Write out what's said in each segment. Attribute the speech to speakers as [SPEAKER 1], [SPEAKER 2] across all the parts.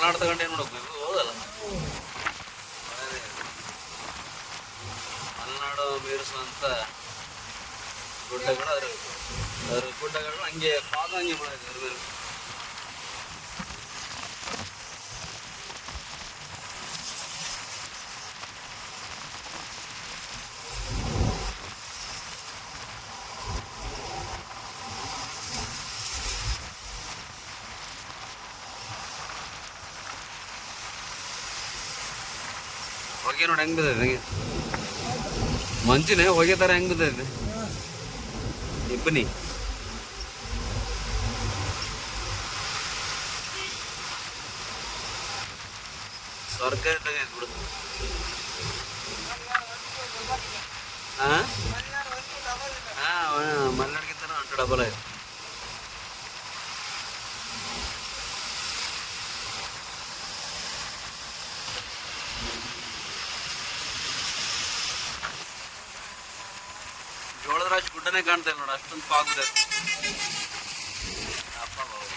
[SPEAKER 1] ಮಲೆನಾಡು ತಗೊಂಡು ಏನು ಮಾಡ್ಬೇಕು ಇದು ಹೌದಲ್ಲ ಮಲೆನಾಡು ಮೀರಿಸುವಂತ ಗುಡ್ಡಗಳು ಅದ್ರ ಅದ್ರ ಗುಡ್ಡಗಳು ಹಂಗೆ ಪಾದ ಹಂಗೆ ಬಿಡೋದು ಹೊಗೆ ನೋಡಿ ಹೆಂಗೆ ಬಿದ್ದೈತೆ ಹಂಗೆ. ಮಂಜಿನೇ ಹೊಗೆ ಥರ ಹೆಂಗೆ ಬಿದ್ದೈತೆ. ಇಬ್ಬನಿ ಸ್ವರ್ಗ ಇದ್ದಂಗೆ ಬಿಡು ಹಾಂ ಹಾಂ ಥರ ಅಂಟು ಡಬಲ್ ಆಯ್ತು. ರಾಶಿ ಗುಡ್ಡನೇ ಕಾಣ್ತಾ ಇಲ್ಲ ನೋಡು, ಅಷ್ಟೊಂದು ಫಾಗ್ ಇದೆ. ಅಪ್ಪ ಬಾವು.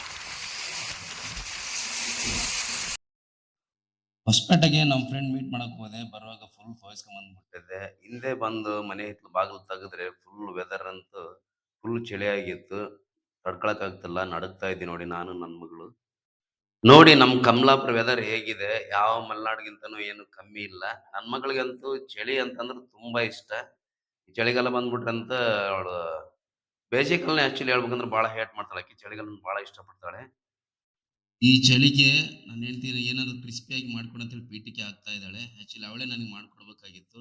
[SPEAKER 1] ಹೊಸಪೇಟೆಗೆ ನಮ್ಮ ಫ್ರೆಂಡ್ ಮೀಟ್ ಮಾಡಕ್ ಹೋದೆ, ಬರುವಾಗ ಫುಲ್ ಬಂದ್ಬಿಟ್ಟಿದ್ದೆ ಹಿಂದೆ ಬಂದು ಮನೆ ಹಿತ್ಲು ಬಾಗಿಲು ತೆಗೆದ್ರೆ ಫುಲ್ ವೆದರ್ ಅಂತೂ ಫುಲ್ ಚಳಿ ಆಗಿತ್ತು ತಡ್ಕೊಳಕ್ ಆಗ್ತಿಲ್ಲ, ನಡುಗ್ತಾ ಇದ್ದೀನಿ ನೋಡಿ ನಾನು ನನ್ನ ಮಗಳು. ನೋಡಿ ನಮ್ಮ ಕಮಲಾಪುರ ವೆದರ್ ಹೇಗಿದೆ, ಯಾವ ಮಲೆನಾಡಿಗಿಂತನೂ ಏನು ಕಮ್ಮಿ ಇಲ್ಲ. ನನ್ನ ಮಗಳಿಗಂತೂ ಚಳಿ ಅಂತಂದ್ರೆ ತುಂಬಾ ಇಷ್ಟ. ಈ ಚಳಿಗಾಲ ಬಂದ್ಬಿಟ್ರಂತ ಅವಳು ಬೇಸಿಕಲ್ನ ಆಕ್ಚುಲಿ ಹೇಳ್ಬೇಕಂದ್ರೆ ಬಹಳ ಹೇಟ್ ಮಾಡ್ತಾಳೆ. ಆಕಿ ಚಳಿಗಾಲನ ಬಹಳ ಇಷ್ಟಪಡ್ತಾಳೆ.
[SPEAKER 2] ಈ ಚಳಿಗೆ ನಾನು ಹೇಳ್ತೀನಿ ಏನಾದ್ರು ಕ್ರಿಸ್ಪಿಯಾಗಿ ಮಾಡ್ಕೊಡು ಅಂತೇಳಿ ಪೀಠಿಕೆ ಆಗ್ತಾ ಇದ್ದಾಳೆ. ಆಕ್ಚುಲಿ ಅವಳೇ ನನಗೆ ಮಾಡ್ಕೊಡ್ಬೇಕಾಗಿತ್ತು.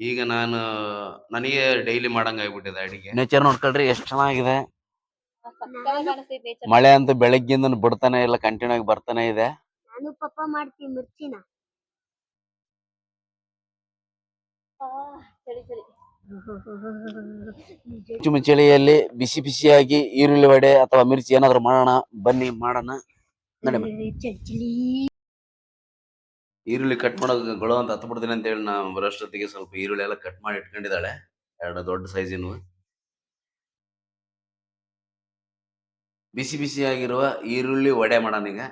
[SPEAKER 1] ಈಗ ನಾನು ನನಗೆ ಡೈಲಿ ಮಾಡಂಗ ಆಗ್ಬಿಟ್ಟಿದೆ ಅಡಿಗೆ. ನೇಚರ್ ನೋಡ್ಕೊಳ್ರಿ ಎಷ್ಟು ಚೆನ್ನಾಗಿದೆ. ಮಳೆ ಅಂತ ಬೆಳಗ್ಗಿಂದ ಬಿಡ್ತಾನೆ ಇಲ್ಲ ಕಂಟಿನ್ಯೂ ಆಗಿ ಬರ್ತಾನೆ ಇದೆ.
[SPEAKER 3] ನಾನು ಪಪ್ಪ ಮಾಡ್ತೀನಿ ಮಿರ್ಚಿನ.
[SPEAKER 1] ಚಳಿಯಲ್ಲಿ ಬಿಸಿ ಬಿಸಿಯಾಗಿ ಈರುಳ್ಳಿ ವಡೆ ಅಥವಾ ಮಿರ್ಚಿ ಏನಾದ್ರು ಮಾಡೋಣ ಬನ್ನಿ ಮಾಡೋಣ. ಈರುಳ್ಳಿ ಕಟ್ ಮಾಡೋಗಳು ಅಂತ ಹತ್ಬಿಡ್ತೀನಿ ಅಂತ ಹೇಳಿ ನಾವು ಬರೋಷ್ಟೊತ್ತಿಗೆ ಸ್ವಲ್ಪ ಈರುಳ್ಳಿ ಎಲ್ಲ ಕಟ್ ಮಾಡಿ ಇಟ್ಕೊಂಡಿದ್ದಾಳೆ. ಎರಡು ದೊಡ್ಡ ಸೈಜಿನ ಬಿಸಿ ಬಿಸಿಯಾಗಿರುವ ಈರುಳ್ಳಿ ವಡೆ ಮಾಡೋಣ ಈಗ.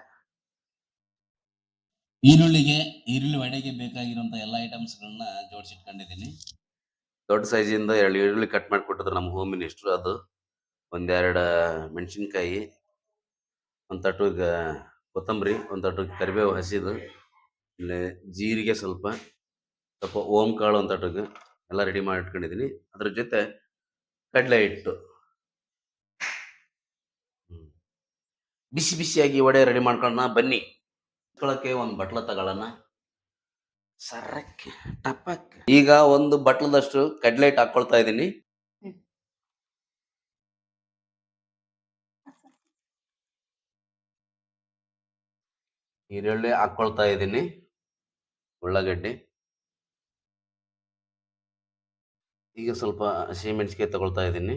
[SPEAKER 2] ಈರುಳ್ಳಿಗೆ ಈರುಳ್ಳಿ ವಡೆಗೆ ಬೇಕಾಗಿರುವಂತಹ ಎಲ್ಲ ಐಟಮ್ಸ್ ಗಳನ್ನ ಜೋಡಿಸಿಟ್ಕೊಂಡಿದ್ದೀನಿ.
[SPEAKER 1] ದೊಡ್ಡ ಸೈಜಿಂದ ಎರಡು ಈರುಳ್ಳಿ ಕಟ್ ಮಾಡಿ ಕೊಟ್ಟಿದ್ರು ನಮ್ಮ ಹೋಮ್ ಮಿನಿಸ್ಟ್ರು ಅದು. ಒಂದೆರಡು ಮೆಣಸಿನ್ಕಾಯಿ, ಒಂದು ತಟ್ಟು ಕೊತ್ತಂಬರಿ, ಒಂದು ತಟ್ಟು ಕರಿಬೇವು ಹಸಿದು ಜೀರಿಗೆ ಸ್ವಲ್ಪ ಸ್ವಲ್ಪ ಓಂ ಕಾಳು ಒಂದು ತಟ್ಟಿಗೆ ಎಲ್ಲ ರೆಡಿ ಮಾಡಿ ಇಟ್ಕೊಂಡಿದ್ದೀನಿ ಅದ್ರ ಜೊತೆ ಕಡಲೆ ಹಿಟ್ಟು. ಬಿಸಿ ಬಿಸಿಯಾಗಿ ವಡೆ ರೆಡಿ ಮಾಡ್ಕೊಳ್ಳೋಣ ಬನ್ನಿ. ತೊಳಕ್ಕೆ ಒಂದು ಬಟ್ಲ ತಗೊಳ್ಳೋಣ ಸರಕ್ಕೆ ಟಪಕ್ ಈಗ ಒಂದು ಬಟ್ಲದಷ್ಟು ಕಡ್ಲೈಟ್ ಹಾಕೊಳ್ತಾ ಇದ್ದೀನಿ. ಈರುಳ್ಳಿ ಹಾಕೊಳ್ತಾ ಇದ್ದೀನಿ. ಉಳ್ಳಾಗಡ್ಡಿ. ಈಗ ಸ್ವಲ್ಪ ಹಸಿಮೆಣ್ಸಿಕಾಯಿ ತಗೊಳ್ತಾ ಇದ್ದೀನಿ.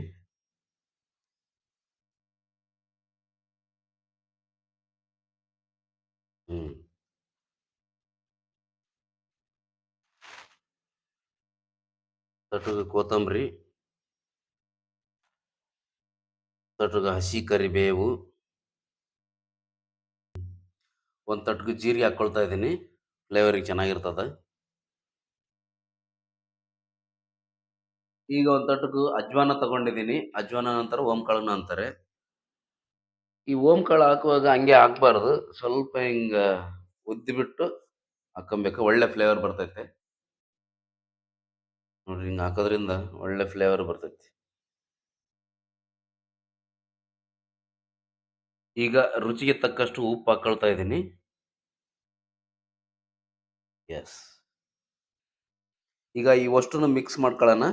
[SPEAKER 1] ತಟುಗ ಕೊತ್ತಂಬರಿ ತಟುಗ ಹಸಿ ಕರಿಬೇವು, ಒಂದು ತಟ್ಗೆ ಜೀರಿಗೆ ಹಾಕ್ಕೊಳ್ತಾ ಇದ್ದೀನಿ. ಫ್ಲೇವರಿಗೆ ಚೆನ್ನಾಗಿರ್ತದೆ. ಈಗ ಒಂದು ತಟ್ಟಕು ಅಜ್ವಾನ ತಗೊಂಡಿದ್ದೀನಿ. ಅಜ್ವಾನ ನಂತರ ಓಂಕಾಳನ್ನ ಅಂತಾರೆ. ಈ ಓಂಕಾಳ ಹಾಕುವಾಗ ಹಂಗೆ ಹಾಕ್ಬಾರ್ದು. ಸ್ವಲ್ಪ ಹಿಂಗ ಉದ್ದಿಬಿಟ್ಟು ಹಾಕೊಬೇಕು. ಒಳ್ಳೆ ಫ್ಲೇವರ್ ಬರ್ತೈತೆ. ನೋಡ್ರಿ ಹಿಂಗೆ ಹಾಕೋದ್ರಿಂದ ಒಳ್ಳೆ ಫ್ಲೇವರ್ ಬರ್ತೈತಿ. ಈಗ ರುಚಿಗೆ ತಕ್ಕಷ್ಟು ಉಪ್ಪು ಹಾಕೊಳ್ತಾ ಇದ್ದೀನಿ. ಎಸ್ ಈಗ ಈ ವಸ್ತುನ ಮಿಕ್ಸ್ ಮಾಡ್ಕೊಳ್ಳೋಣ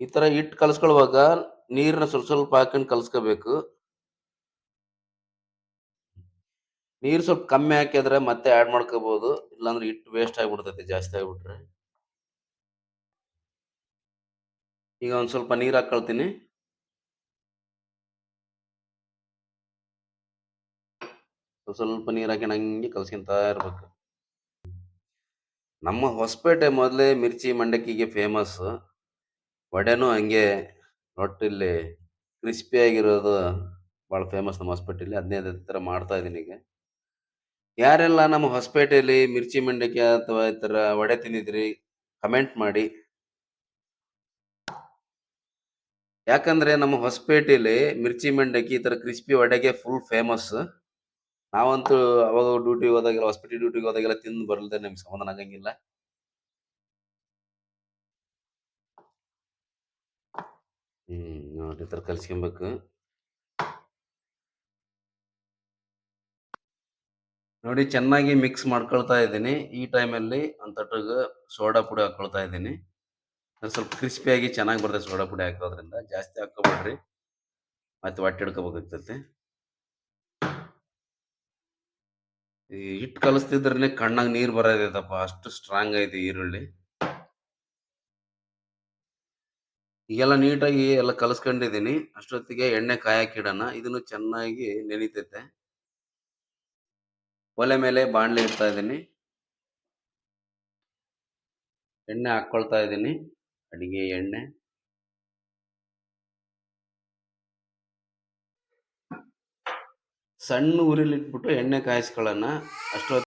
[SPEAKER 1] ಈ ತರ ಹಿಟ್ಟು ಕಲಸ್ಕೊಳ್ಳುವಾಗ ನೀರನ್ನ ಸ್ವಲ್ಪ ಸ್ವಲ್ಪ ಹಾಕೊಂಡು ಕಲಸ್ಕೋಬೇಕು. ನೀರು ಸ್ವಲ್ಪ ಕಮ್ಮಿ ಹಾಕಿದ್ರೆ ಮತ್ತೆ ಆ್ಯಡ್ ಮಾಡ್ಕೋಬೋದು. ಇಲ್ಲಾಂದ್ರೆ ಹಿಟ್ಟು ವೇಸ್ಟ್ ಆಗಿಬಿಡ್ತೈತಿ, ಜಾಸ್ತಿ ಆಗಿಬಿಟ್ರೆ. ಈಗ ಒಂದು ಸ್ವಲ್ಪ ನೀರು ಹಾಕೊಳ್ತೀನಿ. ಸ್ವಲ್ಪ ನೀರು ಹಾಕೊಂಡು ಹಂಗೆ ಕಲ್ಸ್ಕೊಂತ ಇರ್ಬೇಕು. ನಮ್ಮ ಹೊಸಪೇಟೆ ಮೊದಲೇ ಮಿರ್ಚಿ ಮಂಡಕ್ಕಿಗೆ ಫೇಮಸ್ ವಡೆನೂ ಹಂಗೆ ರೊಟ್ಟಿಲಿ ಕ್ರಿಸ್ಪಿ ಆಗಿರೋದು ಭಾಳ ಫೇಮಸ್ ನಮ್ಮ ಹೊಸಪೇಟೆಯಲ್ಲಿ ಅದನ್ನೇ ಅದೇ ಥರ ಮಾಡ್ತಾ ಇದ್ದೀನಿ ಈಗ. ಯಾರೆಲ್ಲ ನಮ್ಮ ಹೊಸಪೇಟೆಯಲ್ಲಿ ಮಿರ್ಚಿ ಮಂಡಕ್ಕಿ ಅಥವಾ ಈ ಥರ ವಡೆ ತಿಂದಿದ್ರಿ ಕಮೆಂಟ್ ಮಾಡಿ. ಯಾಕಂದ್ರೆ ನಮ್ಮ ಹೊಸಪೇಟೆಯಲ್ಲಿ ಮಿರ್ಚಿ ಮಂಡಕ್ಕಿ ಈ ತರ ಕ್ರಿಸ್ಪಿ ವಡೆಗೆ ಫುಲ್ ಫೇಮಸ್ ನಾವಂತೂ ಅವಾಗ ಡ್ಯೂಟಿಗೆ ಹೋದಾಗೆಲ್ಲ ಹಾಸ್ಪಿಟಲ್ ಡ್ಯೂಟಿಗೆ ಹೋದಾಗೆಲ್ಲ ತಿಂದು ಬರಲ್ದೆ ನಿಮ್ಗೆ ಸಮಾಧಾನ ಆಗಂಗಿಲ್ಲ. ಹ್ಮ್, ನೋಡಿ ತರ ಕಲ್ಸ್ಕೊಬೇಕು. ನೋಡಿ ಚೆನ್ನಾಗಿ ಮಿಕ್ಸ್ ಮಾಡ್ಕೊಳ್ತಾ ಇದ್ದೀನಿ. ಈ ಟೈಮಲ್ಲಿ ಒಂದು ತಟ್ಟಗೆ ಸೋಡಾ ಪುಡಿ ಹಾಕೊಳ್ತಾ ಇದ್ದೀನಿ. ಸ್ವಲ್ಪ ಕ್ರಿಸ್ಪಿಯಾಗಿ ಚೆನ್ನಾಗಿ ಬರ್ತದೆ ಸೋಡಾ ಪುಡಿ ಹಾಕೋದ್ರಿಂದ. ಜಾಸ್ತಿ ಹಾಕೋಬೇಡ್ರಿ ಮತ್ತೆ ಹೊಟ್ಟೆ ಹಿಡ್ಕೋಬೇಕಾಗ್ತೈತೆ ಹಿಟ್ಟು ಕಲಿಸ್ತಿದ್ರೆ ಕಣ್ಣಾಗ ನೀರು ಬರೋದೈತಪ್ಪ ಅಷ್ಟು ಸ್ಟ್ರಾಂಗ್ ಐತೆ ಈರುಳ್ಳಿ. ಈಗೆಲ್ಲ ನೀಟಾಗಿ ಎಲ್ಲ ಕಲಿಸ್ಕೊಂಡಿದ್ದೀನಿ. ಅಷ್ಟೊತ್ತಿಗೆ ಎಣ್ಣೆ ಕಾಯಕ್ಕಿಡೋಣ ಇದನ್ನು ಚೆನ್ನಾಗಿ ನೆನೀತೈತೆ. ಒಲೆ ಮೇಲೆ ಬಾಣಲೆ ಇಡ್ತಾ ಇದ್ದೀನಿ. ಎಣ್ಣೆ ಹಾಕ್ಕೊಳ್ತಾ ಇದ್ದೀನಿ. ಅಡಿಗೆ, ಎಣ್ಣೆ. ಸಣ್ಣ ಉರಿಲಿ ಇಟ್ಬಿಟ್ಟು ಎಣ್ಣೆ ಕಾಯಿಸ್ಕೊಳ್ಳೋಣ. ಅಷ್ಟೊತ್ತು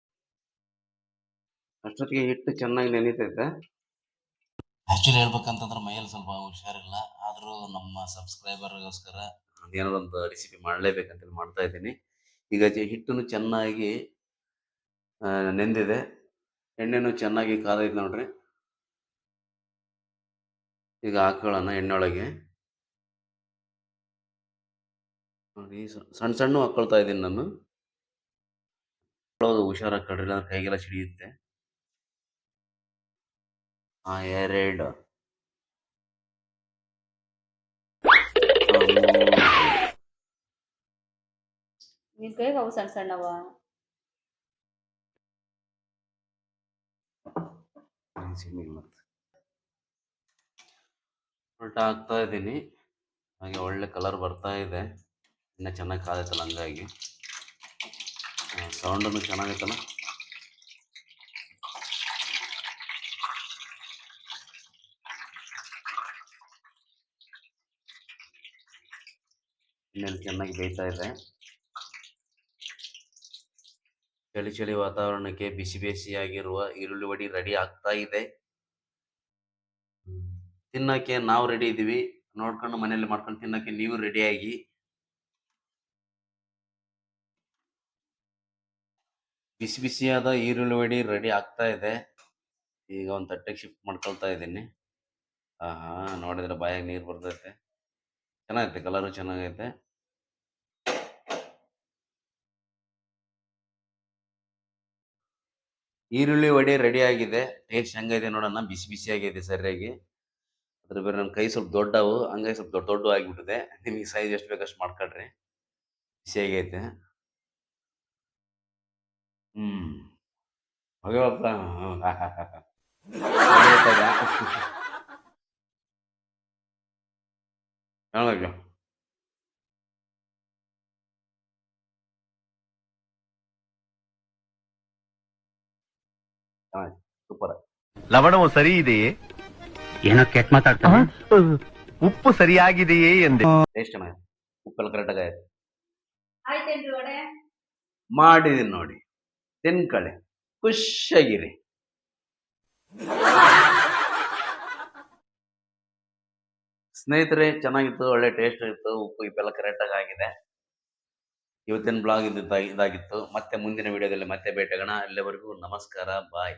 [SPEAKER 1] ಅಷ್ಟೊತ್ತಿಗೆ ಹಿಟ್ಟು ಚೆನ್ನಾಗಿ ನೆನೀತೈತೆ.
[SPEAKER 2] ಆ್ಯಕ್ಚುಲಿ ಹೇಳ್ಬೇಕಂತಂದ್ರೆ ಮೈಯಲ್ಲಿ ಸ್ವಲ್ಪ ಹುಷಾರಿಲ್ಲ. ಆದರೂ ನಮ್ಮ ಸಬ್ಸ್ಕ್ರೈಬರ್ಗೋಸ್ಕರ
[SPEAKER 1] ಏನಾದ್ರೂ ಒಂದು ರೆಸಿಪಿ ಮಾಡಲೇಬೇಕಂತೇಳಿ ಮಾಡ್ತಾ ಇದ್ದೀನಿ. ಈಗ ಹಿಟ್ಟನ್ನು ಚೆನ್ನಾಗಿ ನೆಂದಿದೆ. ಎಣ್ಣೆನೂ ಚೆನ್ನಾಗಿ ಕಾದೈತೆ ನೋಡ್ರಿ. ಈಗ ಹಾಕೊಳ್ಳೋಣ ಎಣ್ಣೆ ಒಳಗೆ ನೋಡಿ ಸಣ್ಣ ಸಣ್ಣ ಹಾಕೊಳ್ತಾ ಇದ್ದೀನಿ ನಾನು. ಹುಷಾರಾಗಿ ಕಡ್ರಿ ಅಂದ್ರೆ ಕೈಗೆಲ್ಲ ಸಿಡಿಯುತ್ತೆ. ಆ ಎರಡು.
[SPEAKER 4] ನಿನ್ ಕೈಗೆ ಅವು ಸಣ್ಣ ಸಣ್ಣವ
[SPEAKER 1] ಉಲ್ಟಾ ಹಾಕ್ತಾ ಇದ್ದೀನಿ. ಹಾಗೆ ಒಳ್ಳೆ ಕಲರ್ ಬರ್ತಾ ಇದೆ. ಇನ್ನ ಚೆನ್ನಾಗಿ ಕಾದೈತಲ್ಲ ಹಂಗಾಗಿ. ಸೌಂಡನ್ನು ಚೆನ್ನಾಗೈತಲ್ಲ? ಇನ್ನೆಲ್ಲಿ ಚೆನ್ನಾಗಿ ಬೇಯ್ತಾ ಇದೆ? ಚಳಿ ಚಳಿ ವಾತಾವರಣಕ್ಕೆ ಬಿಸಿ ಬಿಸಿಯಾಗಿರುವ ಈರುಳ್ಳಿ ವಡಿ ರೆಡಿ ಆಗ್ತಾ ಇದೆ. ತಿನ್ನಕ್ಕೆ ನಾವು ರೆಡಿ ಇದ್ದೀವಿ. ನೋಡ್ಕೊಂಡು ಮನೇಲಿ ಮಾಡ್ಕೊಂಡು ತಿನ್ನಕ್ಕೆ ನೀವು ರೆಡಿಯಾಗಿ ಬಿಸಿ ಬಿಸಿಯಾದ ಈರುಳ್ಳಿ ವಡಿ ರೆಡಿ ಆಗ್ತಾ ಇದೆ. ಈಗ ಒಂದು ತಟ್ಟೆಗೆ ಶಿಫ್ಟ್ ಮಾಡ್ಕೊಳ್ತಾ ಇದ್ದೀನಿ. ಆಹಾ, ನೋಡಿದ್ರೆ ಬಾಯಾಗ ನೀರು ಬರ್ತೈತೆ. ಚೆನ್ನಾಗೈತೆ ಕಲರು ಚೆನ್ನಾಗೈತೆ. ಈರುಳ್ಳಿ ವಡೆ ರೆಡಿ ಆಗಿದೆ. ಟೇಸ್ಟ್ ಹೆಂಗೈತೆ ನೋಡೋಣ. ಬಿಸಿ ಬಿಸಿ ಆಗಿದೆ ಸರಿಯಾಗಿ. ಅದ್ರ ಬೇರೆ ನನ್ನ ಕೈ ಸ್ವಲ್ಪ ದೊಡ್ಡವು ಹಂಗಾಗಿ ಸ್ವಲ್ಪ ದೊಡ್ಡ ದೊಡ್ಡ ಆಗಿಬಿಟ್ಟಿದೆ ನಿಮಗೆ ಸೈಜ್ ಎಷ್ಟು ಬೇಕಷ್ಟು ಮಾಡ್ಕೊಳ್ರಿ ಬಿಸಿ ಹ್ಞೂ ಹೋಗ್ಯವಪ್ಪ ಚೆನ್ನಾಗಿ ಸೂಪರ್
[SPEAKER 5] ಲವಣವು ಸರಿ ಇದೆಯೇ
[SPEAKER 6] ಏನೋ ಕೆಟ್ಟ ಮಾತಾಡ್ತಾನೆ.
[SPEAKER 5] ಉಪ್ಪು ಸರಿಯಾಗಿದೆಯೇ ಎಂದೆ.
[SPEAKER 1] ಟೇಸ್ಟ್ ಚೆನ್ನಾಗಿದೆ. ಉಪ್ಪೆಲ್ಲ ಕರೆಕ್ಟಾಗಿ ಮಾಡಿದೀನಿ ನೋಡಿ. ತಿನ್ಕಳೆ. ಖುಷಿಯಾಗಿರಿ. ಸ್ನೇಹಿತರೆ ಚೆನ್ನಾಗಿತ್ತು ಒಳ್ಳೆ ಟೇಸ್ಟ್ ಇತ್ತು ಉಪ್ಪು ಇಪ್ಪೆಲ್ಲ ಕರೆಕ್ಟಾಗಿ ಆಗಿದೆ. ಇವತ್ತಿನ ಬ್ಲಾಗ್ ಇದಾಗಿತ್ತು. ಮತ್ತೆ ಮುಂದಿನ ವಿಡಿಯೋದಲ್ಲಿ ಮತ್ತೆ ಭೇಟಿಯಾಗೋಣ. ಅಲ್ಲಿವರೆಗೂ ನಮಸ್ಕಾರ ಬಾಯ್